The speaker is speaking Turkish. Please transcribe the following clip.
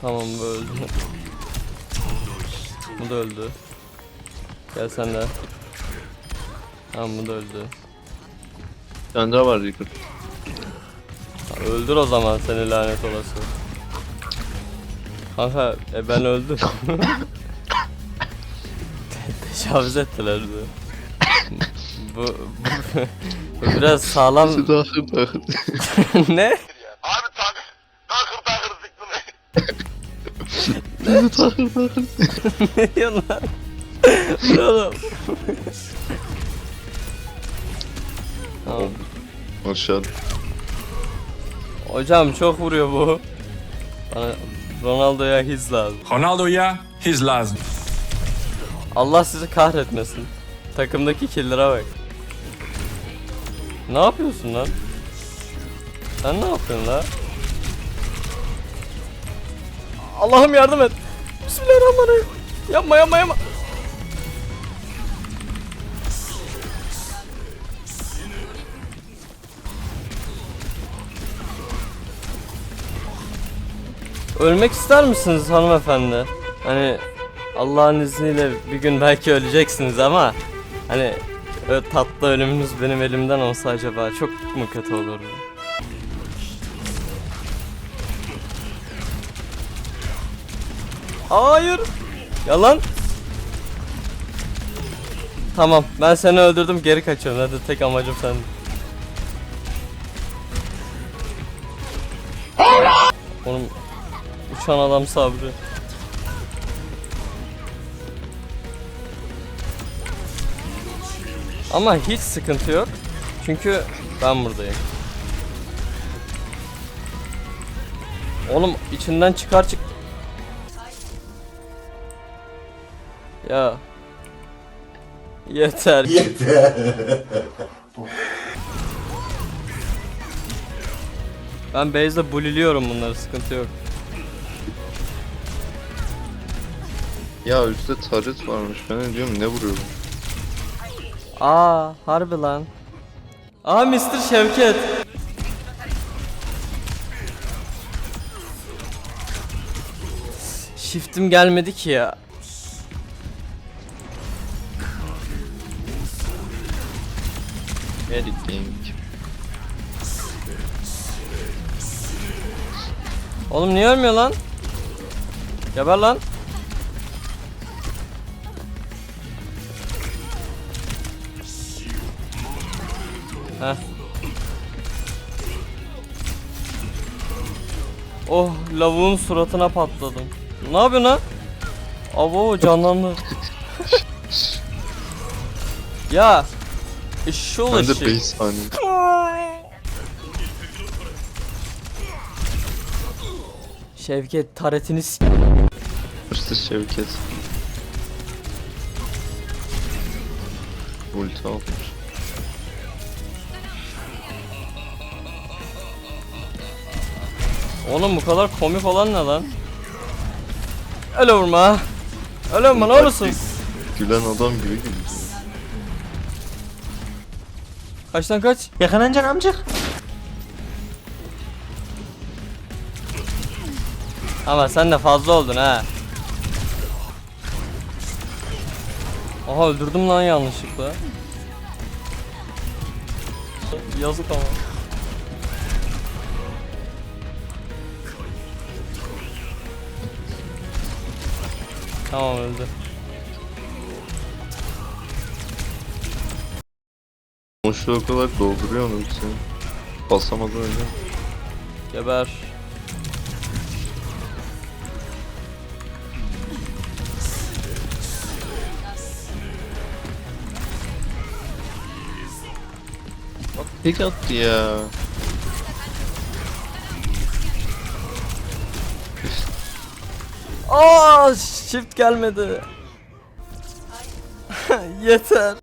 Tamam bu öldü. Bu da öldü. Gel sen de. Tamam bu da öldü. Bir tane daha var Reaper. Ha, Öldür o zaman seni lanet olası. Kanka e ben öldüm. Te- Tecavüz ettiler bizi. bu, bu, bu biraz sağlam ne? Dahil dahil. ne diyorsun lan? Oğlum? tamam. Aşağı. Hocam çok vuruyor bu. Bana Ronaldo'ya his lazım. Ronaldo'ya his lazım. Allah sizi kahretmesin. Takımdaki killere bak. Ne yapıyorsun lan? Sen ne yapıyorsun lan? Allah'ım yardım et. Bismillahirrahmanirrahim. Yapma yapma yapma. Ölmek ister misiniz hanımefendi? Hani Allah'ın izniyle bir gün belki öleceksiniz ama hani tatlı ölümünüz benim elimden olsa acaba çok mu kötü olurdu? Hayır. Yalan. Tamam ben seni öldürdüm geri kaçıyorum hadi tek amacım sen. Oğlum uçan adam sabrı. Ama hiç sıkıntı yok. Çünkü ben buradayım. Oğlum içinden çıkar çık. Ya. Yeter. Ben base'de buliliyorum bunları sıkıntı yok. Ya üstte turret varmış. Ben ne diyorum ne vuruyorum? Aa harbi lan. Aa Mr. Şevket. Shift'im gelmedi ki ya. Editing. Oğlum niye ölmüyor lan? Geber lan. Heh. Oh lavuğun suratına patladım. Ne yapıyorsun lan? Abo canlandı. ya. Eşşoğlu Ben de eşek. base hani. Şevket taretini s- İşte Şevket. Ulti almış. Oğlum bu kadar komik olan ne lan? Öyle vurma. Öyle vurma ne olursun. Gülen adam gibi gülüyor. Kaçtan kaç? Yakalanacaksın amcık. Ama sen de fazla oldun ha. Aha öldürdüm lan yanlışlıkla. Yazık ama. Tamam öldü. Boşluğu o kadar dolduruyor onu sen. Basamadan önce. Geber. Tek attı ya. Aa shift gelmedi. Yeter.